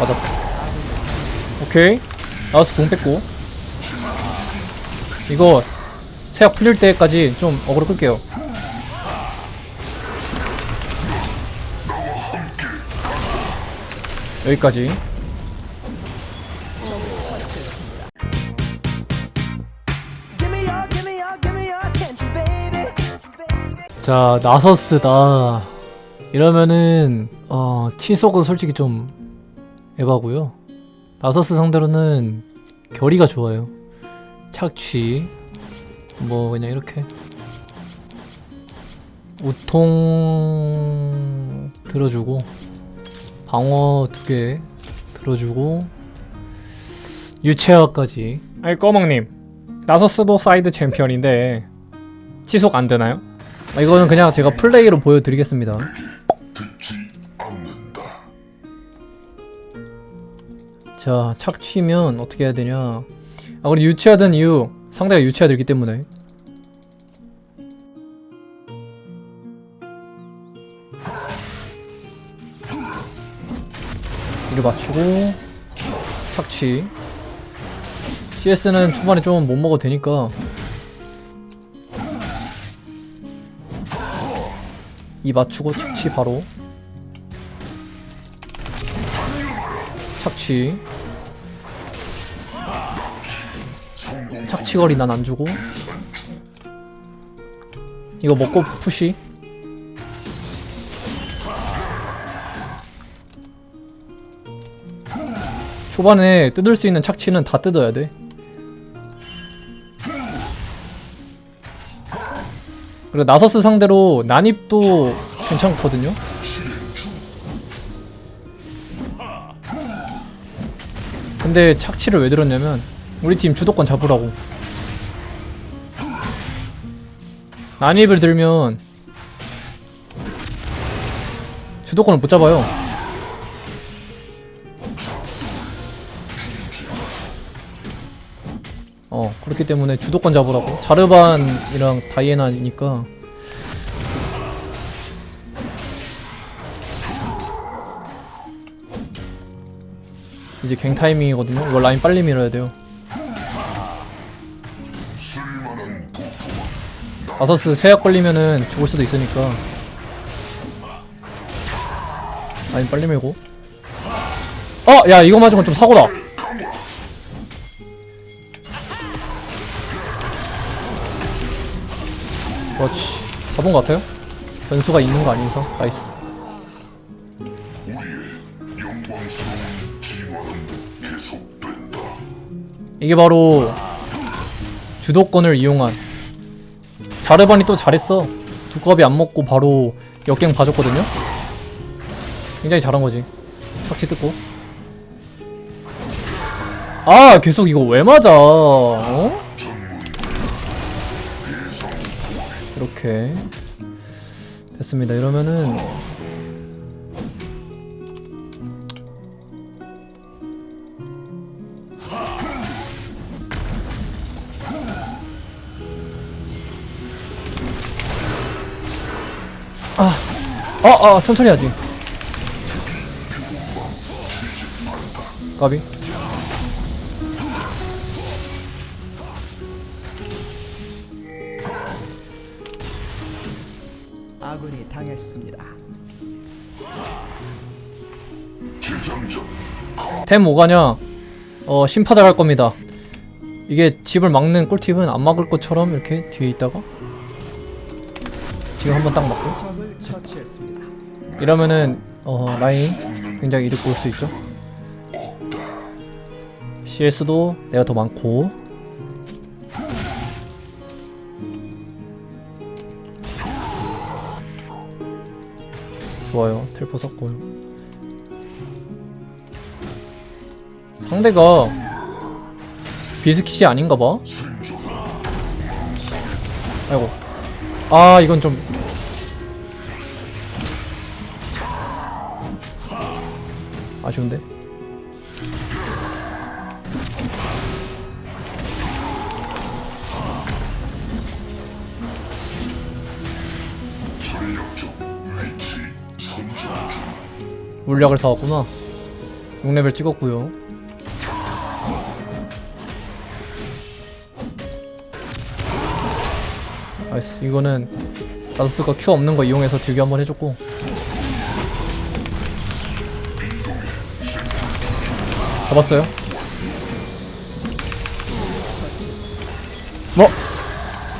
맞았다 오케이. 나우스 공 뺐고. 이거 세약 풀릴 때까지 좀 어그로 끌게요. 여기까지. 자 나서스다. 이러면은 어 치속은 솔직히 좀 에바고요. 나서스 상대로는 결이가 좋아요. 착취 뭐 그냥 이렇게. 우통 들어주고 방어 두 개 들어주고 유체화까지. 아니 꺼멍님. 나서스도 사이드 챔피언인데 치속 안 되나요? 아, 이거는 그냥 제가 플레이로 보여드리겠습니다. 자, 착취면 어떻게 해야 되냐? 아, 우리 유치하던 이유 상대가 유치화되기 때문에. 이를 맞추고 착취. CS는 초반에 좀 못 먹어도 되니까 이 맞추고 착취 바로 착취. 착취거리 난 안 주고. 이거 먹고 푸시. 초반에 뜯을 수 있는 착취는 다 뜯어야 돼. 그리고 나서스 상대로 난입도 괜찮거든요. 근데 착취를 왜 들었냐면 우리 팀 주도권 잡으라고. 난입을 들면 주도권을 못 잡아요. 어 그렇기 때문에 주도권 잡으라고 자르반이랑 다이애나니까 이제 갱 타이밍이거든요. 이거 라인 빨리 밀어야 돼요. 아서스 세약 걸리면은 죽을 수도 있으니까. 라인 빨리 밀고. 어! 야 이거 건좀 사고다. 그렇지. 잡은 것 같아요? 변수가 있는 거 아니어서? 나이스 이게 바로 주도권을 이용한 자르반이 또 잘했어. 두꺼비 안 먹고 바로 역갱 봐줬거든요. 굉장히 잘한 거지. 착취 뜯고. 아 계속 이거 왜 맞아? 어? 이렇게 됐습니다. 이러면은 아, 아, 아, 천천히 하지. 까비. 아군이 당했습니다. 템 뭐가냐? 어 심파자 갈 겁니다. 이게 집을 막는 꿀팁은 안 막을 것처럼 이렇게 뒤에 있다가 지금 한번 딱 맞고. 이러면은 어 라인 굉장히 이득 볼 수 있죠. CS도 내가 더 많고. 좋아요. 텔포 썼고요. 상대가 비스킷이 아닌가봐. 아이고 아 이건 좀. 아쉬운데? 물약을 사왔구나. 6레벨 찍었고요 나이스 이거는 나스가 큐 없는 거 이용해서 딜교 한번 해줬고. 잡았어요? 뭐?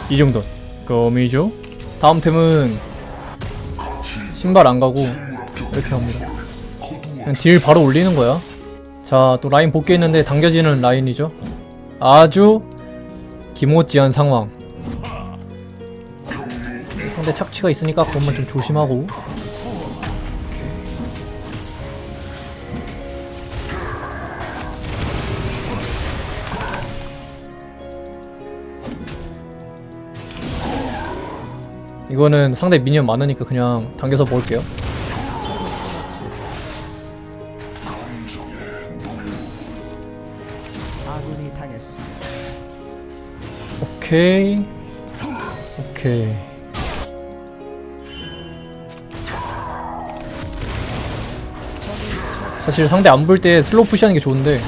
이 정도. 껌이죠? 다음 템은 신발 안 가고 이렇게 합니다. 그냥 딜 바로 올리는 거야. 자 또 라인 복귀했는데 당겨지는 라인이죠. 아주 기모찌한 상황 상대 착취가 있으니까 그것만 좀 조심하고. 이거는 상대 미니언 많으니까 그냥 당겨서 먹을게요. 오케이. 오케이 사실 상대 안 볼 때 슬로우 푸시하는 게 좋은데.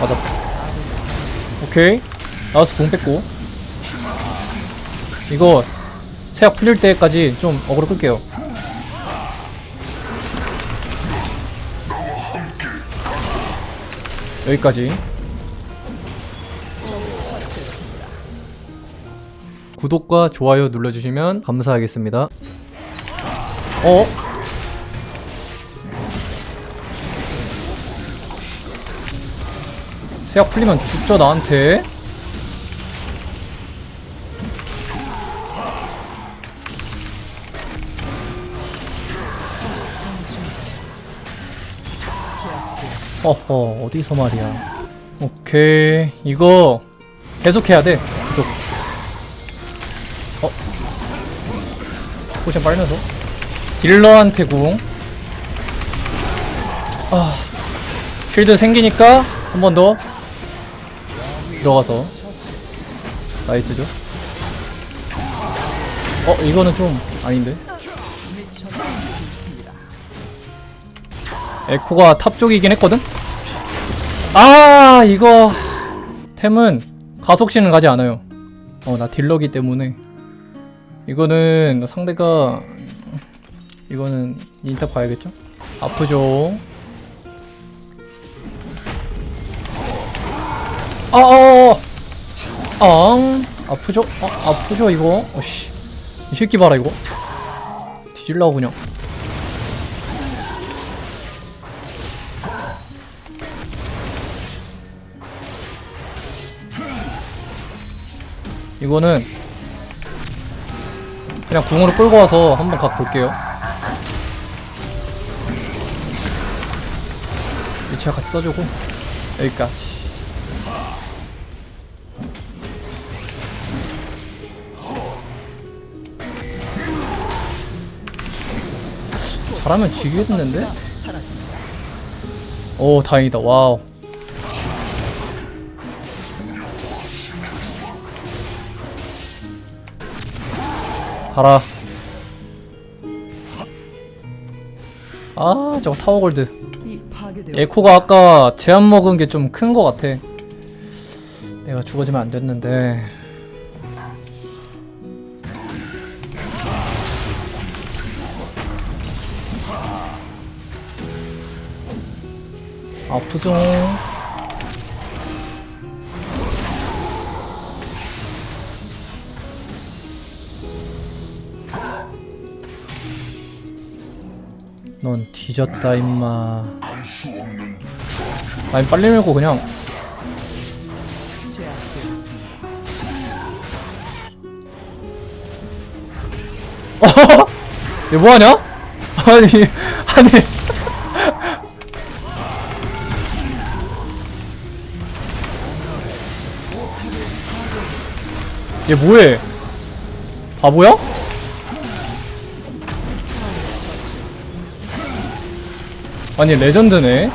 맞아. 오케이. 나와서 공 뺐고. 이거 세약 풀릴 때까지 좀 어그로 끌게요. 여기까지. 구독과 좋아요 눌러주시면 감사하겠습니다. 어? 세약 풀리면 죽죠 나한테. 어허 어디서 말이야. 오케이 이거 계속 해야 돼 계속. 어? 포션 빨면서. 딜러한테 궁. 아, 필드 생기니까 한 번 더 들어가서. 나이스죠? 어 이거는 좀 아닌데? 에코가 탑 쪽이긴 했거든? 아 이거. 템은 가속신은 가지 않아요. 어 나 딜러기 때문에. 이거는 상대가 이거는 인터 봐야겠죠? 아프죠 어어어 엉. 아프죠? 어, 아프죠 이거? 어씨. 이 새끼 봐라 이거. 뒤질라고 그냥. 이거는 그냥 궁으로 끌고 와서 한번 각 볼게요. 위치가 같이 써주고. 여기까지 잘하면 지겠는데? 오 다행이다. 와우. 가라. 아 저거 타워골드. 에코가 아까 제한 먹은 게 좀큰거 같아. 내가 죽어지면 안 됐는데 아프죠 넌 뒤졌다 임마 아니 빨리 밀고 그냥. 얘 뭐하냐? 아니 아니 얘 뭐해? 바보야? 아니 레전드네.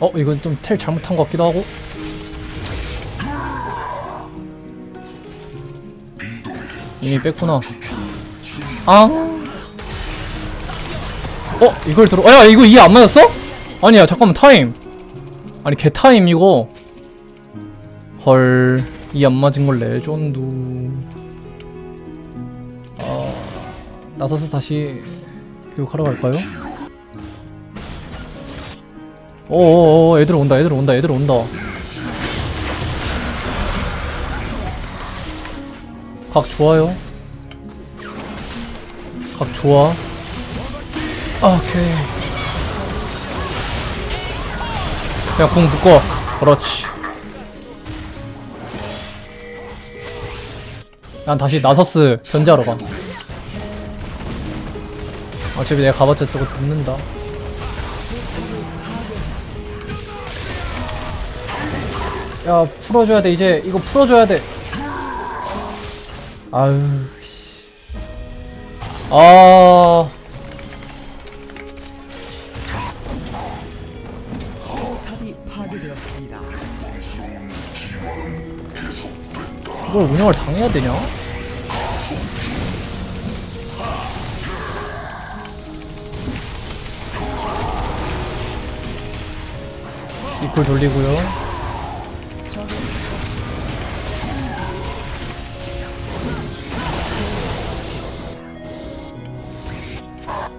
어 이건 좀 텔 잘못한 것 같기도 하고. 이미 뺐구나. 아. 어 이걸 들어 야 이거 이안 맞았어? 아니야 잠깐만 타임. 아니 개 타임 이거. 헐 이 안 맞은 걸 레전드 아 나서서 다시 교육하러 갈까요? 어어어 애들 온다 애들 온다 애들 온다. 각 좋아요? 각 좋아? 아, 오케이. 그냥 궁 묶어. 그렇지 난 다시 나서스 견제하러 가 어차피 내가 가봤자 저거 붙는다 야 풀어줘야 돼 이제 이거 풀어줘야 돼 아유 씨. 아. 이걸 운영을 당해야 되냐? 이퀄 돌리고요.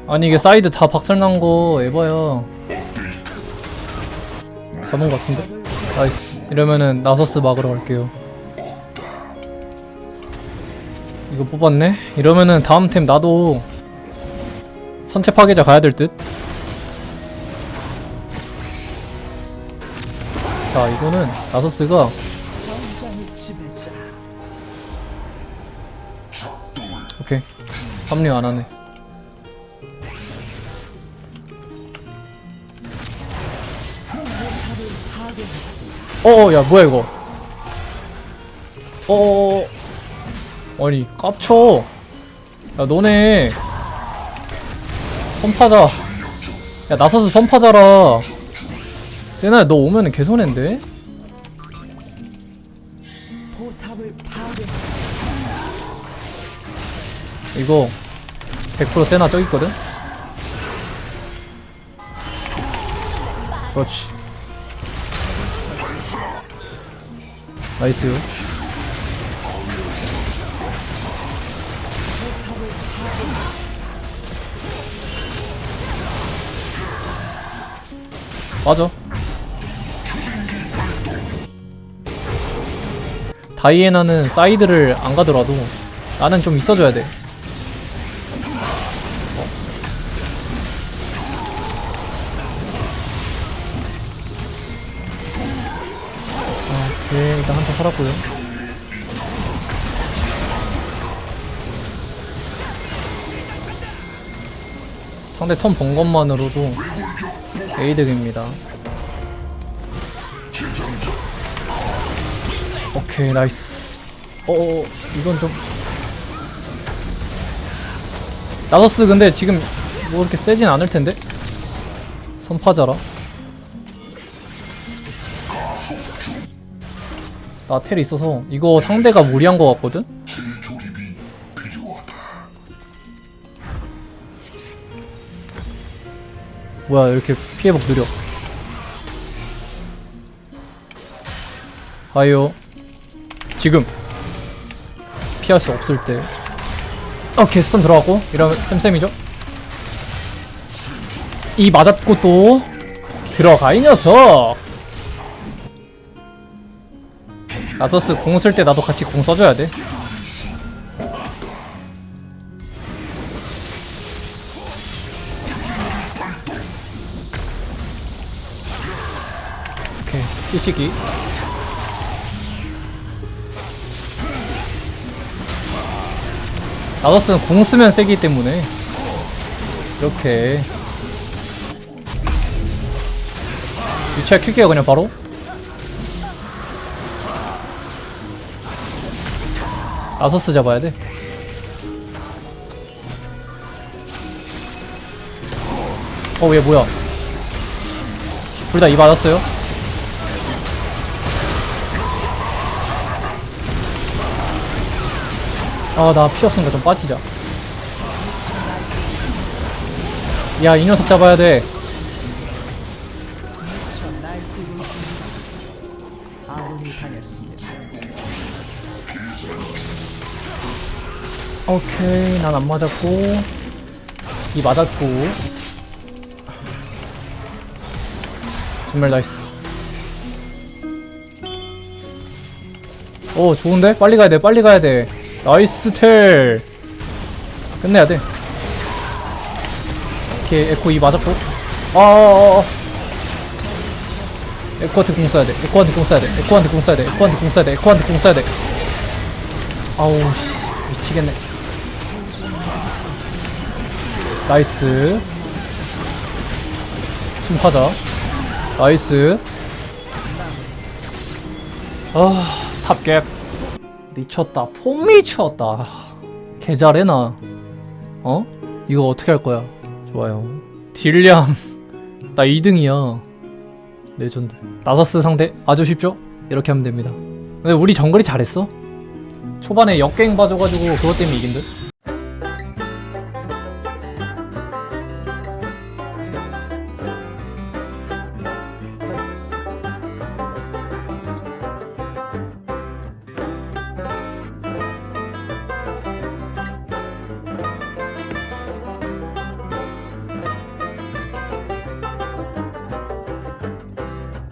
아니 이게 사이드 다 박살난 거 에바야. 잡은 거 같은데? 나이스. 이러면은 나서스 막으러 갈게요. 이거 뽑았네? 이러면은 다음 템 나도 선체 파괴자 가야 될 듯? 자 이거는 나서스가. 오케이. 합류 안 하네. 어어 야 뭐야 이거? 어어 아니 깝쳐. 야 너네. 선파자. 야 나서스 선파자라 세나야 너 오면은 개손해인데? 이거 100% 세나 저기 있거든? 그렇지 나이스 맞아 다이애나는 사이드를 안 가더라도 나는 좀 있어줘야 돼. 오케이 일단 한타 살았고요. 상대 턴 본 것만으로도 에이득입니다 오케이 나이스. 어어 이건 좀. 나서스 근데 지금 뭐 이렇게 세진 않을 텐데? 선파자라. 나 텔이 있어서 이거 상대가 무리한 것 같거든? 뭐야 이렇게 피해복 느려. 가요 지금 피할 수 없을 때 어, 게스턴 들어갔고 이러면 쌤쌤이죠 이 맞았고 또 들어가 이 녀석 나서스 공 쓸 때 나도 같이 공 써줘야 돼. 오케이, 시시기. 나서스는 공 쓰면 세기 때문에 이렇게 유치아 킬게요 그냥 바로 아서스 잡아야 돼. 어, 얘 뭐야? 둘다이 맞았어요? 아, 나 피 없으니까 좀 빠지자. 야 이 녀석 잡아야 돼. 오케이 난 안 맞았고. 이 맞았고. 정말 나이스. 오 좋은데? 빨리 가야 돼 빨리 가야 돼 나이스 텔. 끝내야 돼. 오케이 에코 이 맞았고. 어어어 에코한테 공 써야 돼. 에코한테 공 써야 돼. 에코한테 공 써야 돼. 에코한테 공 써야 돼. 에코한테 공 써야 돼. 아우 씨, 미치겠네. 나이스. 좀 하자. 나이스. 아 탑객 미쳤다. 폼 미쳤다. 개 잘해나. 어? 이거 어떻게 할 거야? 좋아요. 딜량. 나 2등이야. 레전드. 나서스 상대? 아주 쉽죠? 이렇게 하면 됩니다. 근데 우리 정글이 잘했어? 초반에 역갱 봐줘가지고 그것 때문에 이긴 듯